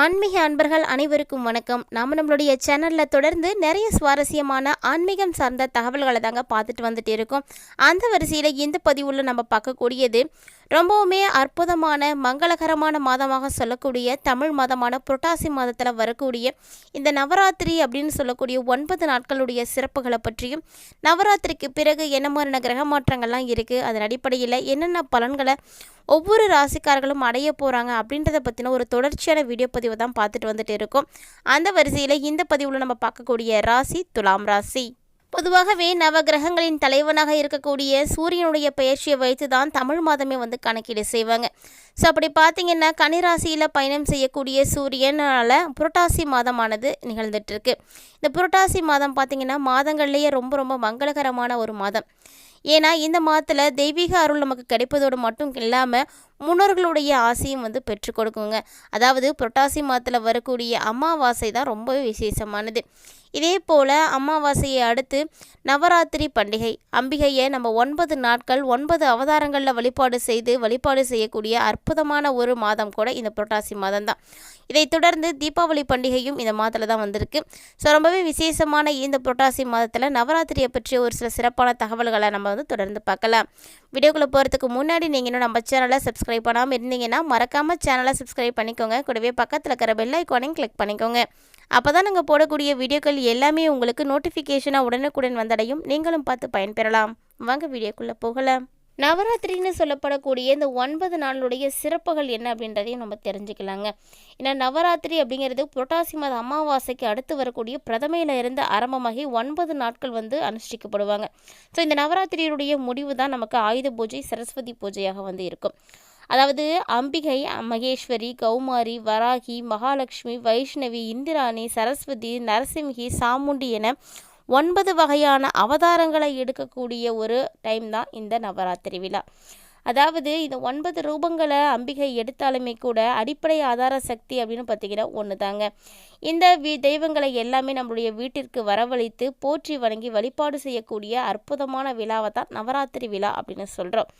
ஆன்மீக அன்பர்கள் அனைவருக்கும் வணக்கம். நாம் நம்மளுடைய சேனலில் தொடர்ந்து நிறைய சுவாரஸ்யமான ஆன்மீகம் சார்ந்த தகவல்களை தாங்க பார்த்துட்டு வந்துட்டு இருக்கோம். அந்த வரிசையில் இந்த பதிவுள்ள நம்ம பார்க்கக்கூடியது ரொம்பவுமே அற்புதமான மங்களகரமான மாதமாக சொல்லக்கூடிய தமிழ் மாதமான புரட்டாசி மாதத்தில் வரக்கூடிய இந்த நவராத்திரி அப்படின்னு சொல்லக்கூடிய ஒன்பது நாட்களுடைய சிறப்புகளை பற்றியும் நவராத்திரிக்கு பிறகு என்ன மாதிரியான கிரக மாற்றங்கள்லாம் இருக்குது அதன் அடிப்படையில் என்னென்ன பலன்களை ஒவ்வொரு ராசிக்காரர்களும் அடைய போகிறாங்க அப்படின்றத பற்றின ஒரு தொடர்ச்சியான வீடியோ பதிவை தான் பார்த்துட்டு வந்துட்டு இருக்கோம். அந்த வரிசையில் இந்த பதிவில் நம்ம பார்க்கக்கூடிய ராசி துலாம் ராசி. பொதுவாகவே நவகிரகங்களின் தலைவனாக இருக்கக்கூடிய சூரியனுடைய பயிற்சியை வைத்து தான் தமிழ் மாதமே வந்து கணக்கீடு செய்வாங்க. ஸோ அப்படி பார்த்தீங்கன்னா கனிராசியில் பயணம் செய்யக்கூடிய சூரியனால் புரட்டாசி மாதமானது நிகழ்ந்துட்டு இருக்கு. இந்த புரட்டாசி மாதம் பார்த்தீங்கன்னா மாதங்கள்லேயே ரொம்ப ரொம்ப மங்களகரமான ஒரு மாதம். ஏன்னா இந்த மாதத்தில் தெய்வீக அருள் நமக்கு கிடைப்பதோடு மட்டும் இல்லாமல் முன்னோர்களுடைய ஆசையும் வந்து பெற்றுக் கொடுக்குங்க. அதாவது புரட்டாசி மாதத்தில் வரக்கூடிய அமாவாசை தான் ரொம்பவே விசேஷமானது. இதே போல் அமாவாசையை அடுத்து நவராத்திரி பண்டிகை. அம்பிகையை நம்ம ஒன்பது நாட்கள் ஒன்பது அவதாரங்களில் வழிபாடு செய்து வழிபாடு செய்யக்கூடிய அற்புதமான ஒரு மாதம் கூட இந்த புரட்டாசி மாதம் தான் இதைத் தொடர்ந்து தீபாவளி பண்டிகையும் இந்த மாதத்தில் தான் வந்திருக்கு. ஸோ ரொம்பவே விசேஷமான இந்த புரட்டாசி மாதத்தில் நவராத்திரியை பற்றிய ஒரு சில சிறப்பான தகவல்களை நம்ம வந்து தொடர்ந்து பார்க்கலாம். வீடியோக்குள்ளே போகிறதுக்கு முன்னாடி நீங்கள் இன்னும் நம்ம சேனலை சப்ஸ்கிரைப் பண்ணாமல் இருந்தீங்கன்னா மறக்காமல் சேனலை சப்ஸ்கிரைப் பண்ணிக்கோங்க. கூடவே பக்கத்தில் இருக்கிற பெல் ஐக்கானையும் கிளிக் பண்ணிக்கோங்க. அப்போ தான் நாங்கள் போடக்கூடிய வீடியோக்கள் எல்லாமே உங்களுக்கு நோட்டிஃபிகேஷனாக உடனுக்குடன் வந்தடையும். நீங்களும் பார்த்து பயன்பெறலாம். வாங்க வீடியோக்குள்ளே போகலாம். நவராத்திரின்னு சொல்லப்படக்கூடிய இந்த ஒன்பது நாளுடைய சிறப்புகள் என்ன அப்படின்றதையும் நம்ம தெரிஞ்சுக்கலாங்க. ஏன்னா நவராத்திரி அப்படிங்கிறது புரட்டாசி மாத அமாவாசைக்கு அடுத்து வரக்கூடிய பிரதமையில் இருந்து ஆரம்பமாகி ஒன்பது நாட்கள் வந்து அனுஷ்டிக்கப்படுவாங்க. ஸோ இந்த நவராத்திரியுடைய முடிவு தான் நமக்கு ஆயுத பூஜை சரஸ்வதி பூஜையாக வந்து இருக்கும். அதாவது அம்பிகை மகேஸ்வரி கௌமாரி வராகி மகாலட்சுமி வைஷ்ணவி இந்திராணி சரஸ்வதி நரசிம்ஹி சாமுண்டி என ஒன்பது வகையான அவதாரங்களை எடுக்கக்கூடிய ஒரு டைம் தான் இந்த நவராத்திரி விழா. அதாவது இந்த ஒன்பது ரூபங்களை அம்பிகை எடுத்தாலுமே கூட அடிப்படை ஆதார சக்தி அப்படின்னு பார்த்தீங்கன்னா ஒன்று தாங்க இந்த வி தெய்வங்களை எல்லாமே நம்மளுடைய வீட்டிற்கு வரவழைத்து போற்றி வணங்கி வழிபாடு செய்யக்கூடிய அற்புதமான விழாவை தான் நவராத்திரி விழா அப்படின்னு சொல்கிறோம்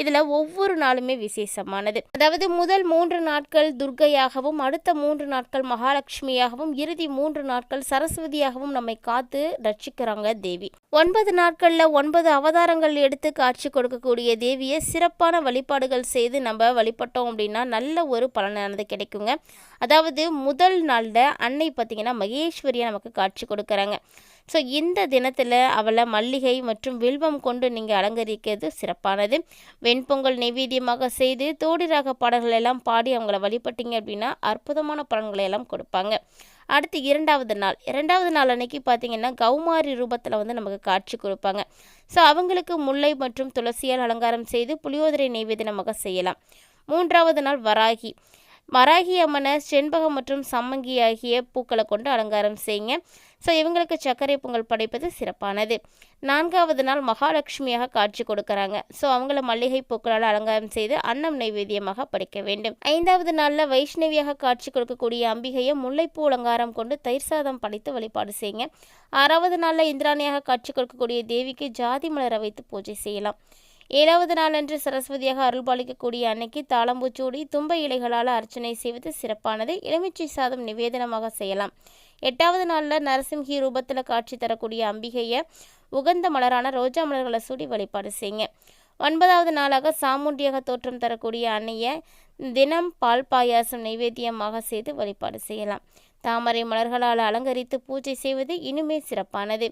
இதில் ஒவ்வொரு நாளுமே விசேஷமானது. அதாவது முதல் மூன்று நாட்கள் துர்க்கையாகவும் அடுத்த மூன்று நாட்கள் மகாலட்சுமியாகவும் இறுதி மூன்று நாட்கள் சரஸ்வதியாகவும் நம்மை காத்து ரட்சிக்கிறாங்க தேவி. ஒன்பது நாட்களில் ஒன்பது அவதாரங்கள் எடுத்து காட்சி கொடுக்கக்கூடிய தேவியை சிறப்பான வழிபாடுகள் செய்து நம்ம வழிபட்டோம் அப்படின்னா நல்ல ஒரு பலனானது கிடைக்குங்க. அதாவது முதல் நாளில் அன்னை பார்த்திங்கன்னா மகேஸ்வரியை நமக்கு காட்சி கொடுக்குறாங்க. ஸோ இந்த தினத்தில் அவளை மல்லிகை மற்றும் வில்வம் கொண்டு நீங்கள் அலங்கரிக்கிறது சிறப்பானது. வெண்பொங்கல் நைவேத்தியமாக செய்து தோடிராக பாடல்கள் எல்லாம் பாடி அவங்கள வழிபட்டீங்க அப்படின்னா அற்புதமான பலன்களை எல்லாம் கொடுப்பாங்க. அடுத்து இரண்டாவது நாள். இரண்டாவது நாள் அன்னைக்கு பார்த்தீங்கன்னா கௌமாரி ரூபத்தில் வந்து நமக்கு காட்சி கொடுப்பாங்க. ஸோ அவங்களுக்கு முல்லை மற்றும் துளசியால் அலங்காரம் செய்து புளியோதரை நைவேத்தியமாக செய்யலாம். மூன்றாவது நாள் வராகி. மராகி அம்மனை செண்பகம் மற்றும் சம்மங்கி ஆகிய பூக்களை கொண்டு அலங்காரம் செய்யுங்க. ஸோ இவங்களுக்கு சர்க்கரை பொங்கல் படைப்பது சிறப்பானது. நான்காவது நாள் மகாலட்சுமியாக காட்சி கொடுக்குறாங்க. ஸோ அவங்கள மல்லிகை பூக்களால் அலங்காரம் செய்து அன்னம் நைவேத்தியமாக படைக்க வேண்டும். ஐந்தாவது நாளில் வைஷ்ணவியாக காட்சி கொடுக்கக்கூடிய அம்பிகையை முல்லைப்பூ அலங்காரம் கொண்டு தயிர் சாதம் படைத்து வழிபாடு செய்யுங்க. ஆறாவது நாளில் இந்திராணியாக காட்சி கொடுக்கக்கூடிய தேவிக்கு ஜாதி மலரை வைத்து பூஜை செய்யலாம். ஏழாவது நாளன்று சரஸ்வதியாக அருள்பாலிக்கக்கூடிய அன்னைக்கு தாளம்பூச்சூடி தும்ப இலைகளால் அர்ச்சனை செய்வது சிறப்பானது. எலுமிச்சை சாதம் நிவேதனமாக செய்யலாம். எட்டாவது நாளில் நரசிம்ஹி ரூபத்தில் காட்சி தரக்கூடிய அம்பிகையை உகந்த மலரான ரோஜா மலர்களை சூடி வழிபாடு செய்யுங்க. ஒன்பதாவது நாளாக சாமுண்டியாக தோற்றம் தரக்கூடிய அன்னையை தினம் பால் பாயாசம் நைவேத்தியமாக செய்து வழிபாடு செய்யலாம். தாமரை மலர்களால் அலங்கரித்து பூஜை செய்வது இனிமே சிறப்பானது.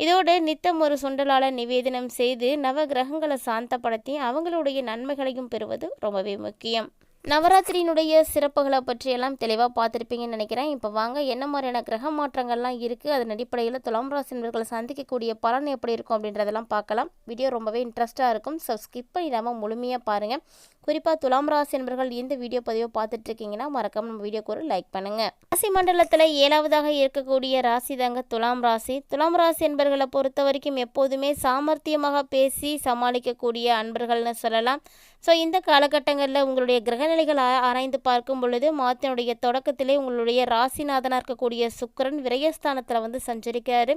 இதோடு நித்தம் ஒரு சுண்டலால் நிவேதனம் செய்து நவ கிரகங்களை சாந்தப்படுத்தி அவங்களுடைய நன்மைகளையும் பெறுவது ரொம்பவே முக்கியம். நவராத்திரியினுடைய சிறப்புகளை பற்றியெல்லாம் தெளிவாக பார்த்துருப்பீங்கன்னு நினைக்கிறேன். இப்போ வாங்க என்ன மாதிரியான கிரக மாற்றங்கள்லாம் இருக்குது அதன் அடிப்படையில் துலாம் ராசினர்களை சந்திக்கக்கூடிய பலன் எப்படி இருக்கும் அப்படின்றதெல்லாம் பார்க்கலாம். வீடியோ ரொம்பவே இன்ட்ரெஸ்ட்டாக இருக்கும். ஸோ ஸ்கிப் பண்ணிடாமல் முழுமையாக பாருங்கள் குறிப்பாக துலாம் ராசி நண்பர்கள் இந்த வீடியோ பதிவை பார்த்துட்டு இருக்கீங்கன்னா மறக்காம நம்ம வீடியோக்கு ஒரு லைக் பண்ணுங்கள் ராசி மண்டலத்தில் ஏழாவதாக இருக்கக்கூடிய ராசி தாங்க துலாம் ராசி. துலாம் ராசி என்பர்களை பொறுத்த வரைக்கும் எப்போதுமே சாமர்த்தியமாக பேசி சமாளிக்கக்கூடிய அன்பர்கள்னு சொல்லலாம். ஸோ இந்த காலகட்டங்களில் உங்களுடைய கிரகநிலைகள் ஆராய்ந்து பார்க்கும் பொழுது மாதத்தினுடைய தொடக்கத்திலே உங்களுடைய ராசிநாதனாக இருக்கக்கூடிய சுக்கரன் விரயஸ்தானத்தில் வந்து சஞ்சரிக்கிறாரு.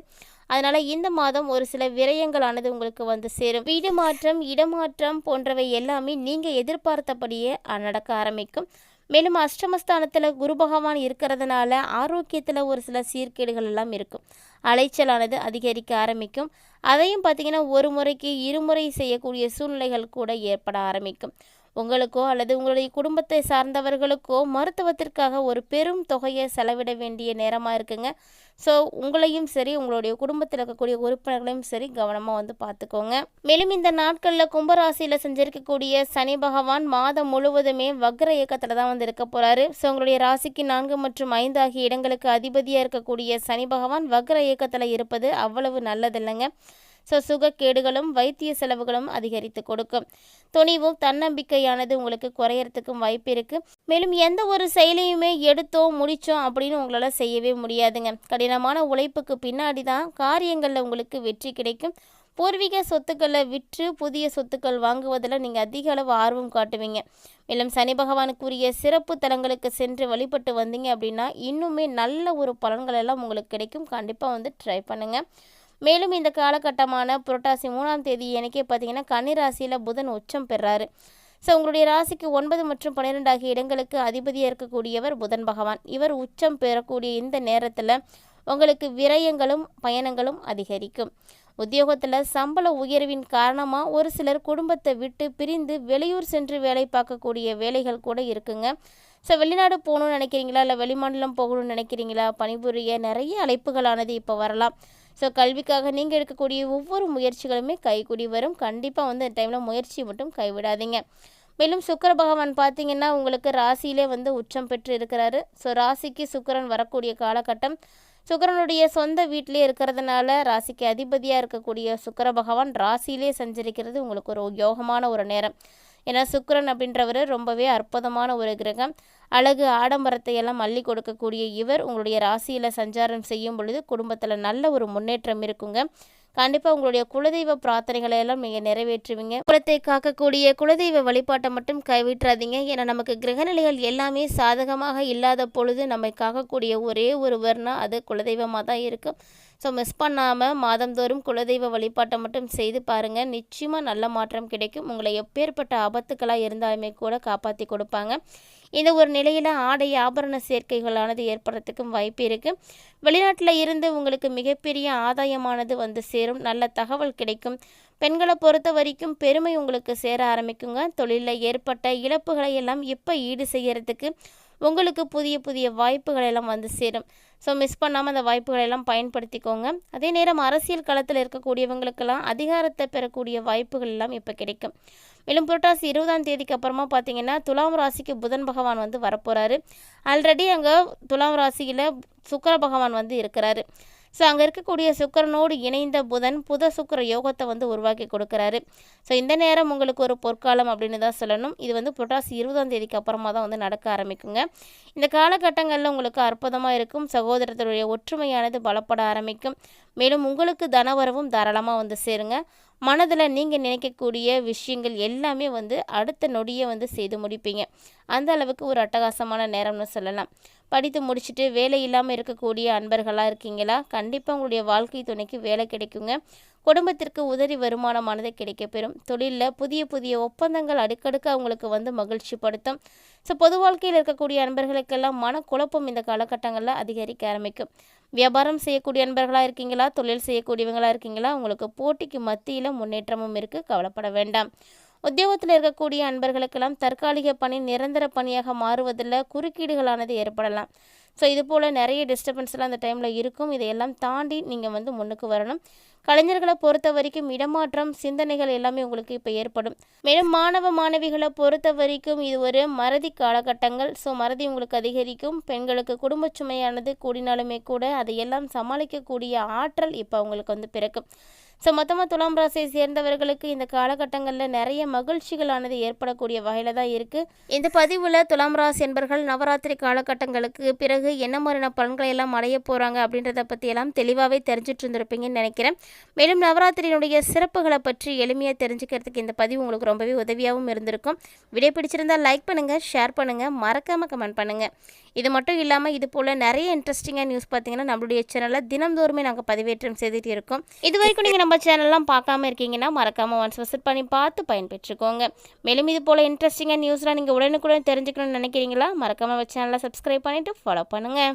அதனால் இந்த மாதம் ஒரு சில விரயங்களானது உங்களுக்கு வந்து சேரும். வீடு மாற்றம் இடமாற்றம் போன்றவை எல்லாமே நீங்கள் எதிர்பார்த்தபடியே நடக்க ஆரம்பிக்கும். மேலும் அஷ்டமஸ்தானத்தில் குரு பகவான் இருக்கிறதுனால ஆரோக்கியத்தில் ஒரு சில சீர்கேடுகள் எல்லாம் இருக்கும். அலைச்சலானது அதிகரிக்க ஆரம்பிக்கும். அதையும் பார்த்திங்கன்னா ஒரு முறைக்கு இருமுறை செய்யக்கூடிய சூழ்நிலைகள் கூட ஏற்பட ஆரம்பிக்கும். உங்களுக்கோ அல்லது உங்களுடைய குடும்பத்தை சார்ந்தவர்களுக்கோ மருத்துவத்திற்காக ஒரு பெரும் தொகையை செலவிட வேண்டிய நேரமாக இருக்குங்க. ஸோ உங்களையும் சரி உங்களுடைய குடும்பத்தில் இருக்கக்கூடிய உறுப்பினர்களையும் சரி கவனமாக வந்து பார்த்துக்கோங்க மேலும் இந்த நாட்களில் கும்பராசியில் செஞ்சிருக்கக்கூடிய சனி பகவான் மாதம் முழுவதுமே வக்ர இயக்கத்தில் தான் வந்து இருக்க போகிறாரு ஸோ உங்களுடைய ராசிக்கு நான்கு மற்றும் ஐந்து ஆகிய இடங்களுக்கு அதிபதியாக இருக்கக்கூடிய சனி பகவான் வக்ர இயக்கத்தில் இருப்பது அவ்வளவு நல்லதில்லைங்க. ஸோ சுகக்கேடுகளும் வைத்திய செலவுகளும் அதிகரித்து கொடுக்கும். துணிவும் தன்னம்பிக்கையானது உங்களுக்கு குறையறதுக்கும் வாய்ப்பு இருக்குது மேலும் எந்த ஒரு செயலையுமே எடுத்தோம் முடித்தோம் அப்படின்னு உங்களால் செய்யவே முடியாதுங்க. கடினமான உழைப்புக்கு பின்னாடி தான் காரியங்களில் உங்களுக்கு வெற்றி கிடைக்கும். பூர்வீக சொத்துக்களை விற்று புதிய சொத்துக்கள் வாங்குவதில் நீங்கள் அதிக அளவு ஆர்வம் காட்டுவீங்க. மேலும் சனி பகவானுக்குரிய சிறப்பு தலங்களுக்கு சென்று வழிபட்டு வந்தீங்க அப்படின்னா இன்னுமே நல்ல ஒரு பலன்கள் எல்லாம் உங்களுக்கு கிடைக்கும். கண்டிப்பாக வந்து ட்ரை பண்ணுங்கள் மேலும் இந்த காலகட்டமான புரட்டாசி மூணாம் தேதி எனக்கே பார்த்தீங்கன்னா கன்னிராசியில் புதன் உச்சம் பெறாரு. ஸோ உங்களுடைய ராசிக்கு ஒன்பது மற்றும் பன்னிரெண்டு ஆகிய இடங்களுக்கு அதிபதியாக இருக்கக்கூடியவர் புதன் பகவான். இவர் உச்சம் பெறக்கூடிய இந்த நேரத்தில் உங்களுக்கு விரயங்களும் பயணங்களும் அதிகரிக்கும். உத்தியோகத்தில் சம்பள உயர்வின் காரணமாக ஒரு சிலர் குடும்பத்தை விட்டு பிரிந்து வெளியூர் சென்று வேலை பார்க்கக்கூடிய வேலைகள் கூட இருக்குங்க. ஸோ வெளிநாடு போகணும்னு நினைக்கிறீங்களா? இல்லை வெளிமாநிலம் போகணும்னு நினைக்கிறீங்களா? பணிபுரிய நிறைய அழைப்புகளானது இப்போ வரலாம். ஸோ கல்விக்காக நீங்கள் எடுக்கக்கூடிய ஒவ்வொரு முயற்சிகளுமே கைகூடி வரும். கண்டிப்பாக வந்து இந்த டைமில் முயற்சி மட்டும் கைவிடாதீங்க. மேலும் சுக்கர பகவான் பார்த்தீங்கன்னா உங்களுக்கு ராசியிலே வந்து உச்சம் பெற்று இருக்கிறாரு. ஸோ ராசிக்கு சுக்கரன் வரக்கூடிய காலகட்டம் சுக்கரனுடைய சொந்த வீட்டிலே இருக்கிறதுனால ராசிக்கு அதிபதியாக இருக்கக்கூடிய சுக்கர பகவான் ராசியிலே சஞ்சரிக்கிறது உங்களுக்கு ஒரு யோகமான ஒரு நேரம். ஏன்னா சுக்கரன் அப்படின்றவர் ரொம்பவே அற்புதமான ஒரு கிரகம். அழகு ஆடம்பரத்தை எல்லாம் அள்ளி கொடுக்கக்கூடிய இவர். உங்களுடைய ராசியில் சஞ்சாரம் செய்யும் பொழுது குடும்பத்தில் நல்ல ஒரு முன்னேற்றம் இருக்குங்க. கண்டிப்பாக உங்களுடைய குலதெய்வ பிரார்த்தனைகளை எல்லாம் நீங்கள் நிறைவேற்றுவீங்க. குலத்தை காக்கக்கூடிய குலதெய்வ வழிபாட்டை மட்டும் கைவிட்டுறாதீங்க. ஏன்னா நமக்கு கிரகநிலைகள் எல்லாமே சாதகமாக இல்லாத பொழுது நம்மை காக்கக்கூடிய ஒரே ஒருவர்னால் அது குலதெய்வமாக தான் இருக்கும். ஸோ மிஸ் பண்ணாமல் மாதந்தோறும் குலதெய்வ வழிபாட்டை மட்டும் செய்து பாருங்கள் நிச்சயமாக நல்ல மாற்றம் கிடைக்கும். உங்களை எப்பேற்பட்ட ஆபத்துக்களாக இருந்தாலுமே கூட காப்பாற்றி கொடுப்பாங்க. இந்த ஒரு நிலையில் ஆடை ஆபரண சேர்க்கைகளானது ஏற்படுறதுக்கும் வாய்ப்பு இருக்குது வெளிநாட்டில் இருந்து உங்களுக்கு மிகப்பெரிய ஆதாயமானது வந்து சேரும். நல்ல தகவல் கிடைக்கும். பெண்களை பொறுத்த வரைக்கும் பெருமை உங்களுக்கு சேர ஆரம்பிக்குங்க. தொழிலில் ஏற்பட்ட இழப்புகளை எல்லாம் இப்போ ஈடு செய்கிறதுக்கு உங்களுக்கு புதிய புதிய வாய்ப்புகள் எல்லாம் வந்து சேரும். ஸோ மிஸ் பண்ணாமல் அந்த வாய்ப்புகளை எல்லாம் பயன்படுத்திக்கோங்க. அதே நேரம் அரசியல் களத்தில் இருக்கக்கூடியவங்களுக்கெல்லாம் அதிகாரத்தை பெறக்கூடிய வாய்ப்புகள் எல்லாம் இப்போ கிடைக்கும். மேலும் புரட்டாசி இருபதாம் தேதிக்கு அப்புறமா பார்த்தீங்கன்னா துலாம் ராசிக்கு புதன் பகவான் வந்து வரப்போகிறாரு ஆல்ரெடி அங்கே துலாம் ராசியில் சுக்கர பகவான் வந்து இருக்கிறாரு. ஸோ அங்கே இருக்கக்கூடிய சுக்கரனோடு இணைந்த புதன் புத சுக்கர யோகத்தை வந்து உருவாக்கி கொடுக்குறாரு. ஸோ இந்த நேரம் உங்களுக்கு ஒரு பொற்காலம் அப்படின்னு தான் சொல்லணும். இது வந்து புரட்டாசி இருபதாம் தேதிக்கு அப்புறமா தான் வந்து நடக்க ஆரம்பிக்குங்க. இந்த காலகட்டங்களில் உங்களுக்கு அற்புதமாக இருக்கும். சகோதரத்துடைய ஒற்றுமையானது பலப்பட ஆரம்பிக்கும். மேலும் உங்களுக்கு தனவரவும் தாராளமாக வந்து சேருங்க. மனதில் நீங்கள் நினைக்கக்கூடிய விஷயங்கள் எல்லாமே வந்து அடுத்த நொடியை வந்து செய்து முடிப்பீங்க. அந்த அளவுக்கு ஒரு அட்டகாசமான நேரம்னு சொல்லலாம். படித்து முடிச்சுட்டு வேலை இல்லாமல் இருக்கக்கூடிய அன்பர்களாக இருக்கீங்களா? கண்டிப்பாக உங்களுடைய வாழ்க்கை துணைக்கு வேலை கிடைக்குங்க. குடும்பத்திற்கு உதவி வருமானமானது கிடைக்கப்பெறும். தொழிலில் புதிய புதிய ஒப்பந்தங்கள் அடுக்கடுக்க அவங்களுக்கு வந்து மகிழ்ச்சி படுத்தும். ஸோ பொது வாழ்க்கையில் இருக்கக்கூடிய அன்பர்களுக்கெல்லாம் மனக்குழப்பம் இந்த காலகட்டங்களில் அதிகரிக்க ஆரம்பிக்கும். வியாபாரம் செய்யக்கூடிய அன்பர்களாக இருக்கீங்களா? தொழில் செய்யக்கூடியவங்களாக இருக்கீங்களா? உங்களுக்கு போட்டிக்கு மத்தியில் முன்னேற்றமும் இருக்குது கவலைப்பட வேண்டாம். உத்தியோகத்தில் இருக்கக்கூடிய அன்பர்களுக்கெல்லாம் தற்காலிக பணி நிரந்தர பணியாக மாறுவதில் குறுக்கீடுகளானது ஏற்படலாம். ஸோ இது போல் நிறைய டிஸ்டர்பன்ஸ்லாம் அந்த டைமில் இருக்கும். இதையெல்லாம் தாண்டி நீங்கள் வந்து முன்னுக்கு வரணும். கலைஞர்களை பொறுத்த வரைக்கும் இடமாற்றம் சிந்தனைகள் எல்லாமே உங்களுக்கு இப்போ ஏற்படும். மேலும் மாணவ மாணவிகளை பொறுத்த வரைக்கும் இது ஒரு மறதி காலகட்டங்கள். ஸோ மறதி உங்களுக்கு அதிகரிக்கும். பெண்களுக்கு குடும்ப சுமையானது கூடினாலுமே கூட அதையெல்லாம் சமாளிக்கக்கூடிய ஆற்றல் இப்போ அவங்களுக்கு வந்து பிறக்கும். ஸோ மொத்தமாக துலாம் ராசியை சேர்ந்தவர்களுக்கு இந்த காலகட்டங்களில் நிறைய மகிழ்ச்சிகளானது ஏற்படக்கூடிய வகையில் தான் இருக்குது இந்த பதிவில் துலாம் ராசி என்பர்கள் நவராத்திரி காலகட்டங்களுக்கு பிறகு என்ன மாதிரியான பலன்களை எல்லாம் அடைய போகிறாங்க அப்படின்றத பற்றியெல்லாம் தெளிவாகவே தெரிஞ்சுட்டு இருந்திருப்பீங்கன்னு நினைக்கிறேன். மேலும் நவராத்திரியினுடைய சிறப்புகளை பற்றி எளிமையாக தெரிஞ்சுக்கிறதுக்கு இந்த பதிவு உங்களுக்கு ரொம்பவே உதவியாகவும் இருந்திருக்கும். விடை பிடிச்சிருந்தால் லைக் பண்ணுங்கள் ஷேர் பண்ணுங்கள் மறக்காமல் கமெண்ட் பண்ணுங்கள் இது மட்டும் இல்லாமல் இது போல் நிறைய இன்ட்ரெஸ்டிங்காக நியூஸ் பார்த்தீங்கன்னா நம்மளுடைய சேனலில் தினந்தோறுமே நாங்கள் பதிவேற்றம் செய்துட்டு இருக்கோம். இது வரைக்கும் நீங்கள் நம்ம சேனல்லாம் பார்க்காம இருக்கீங்கன்னா மறக்காமல் ஒன்ஸ் விசிட் பண்ணி பார்த்து பயன்பெற்றுக்கோங்க. மேலும் இது போல் இன்ட்ரெஸ்டிங்காக நியூஸ்லாம் நீங்கள் உடனுக்குடன் தெரிஞ்சுக்கணும்னு நினைக்கிறீங்களா? மறக்காமல் சேனலை சப்ஸ்கிரைப் பண்ணிவிட்டு ஃபாலோ பண்ணுங்கள்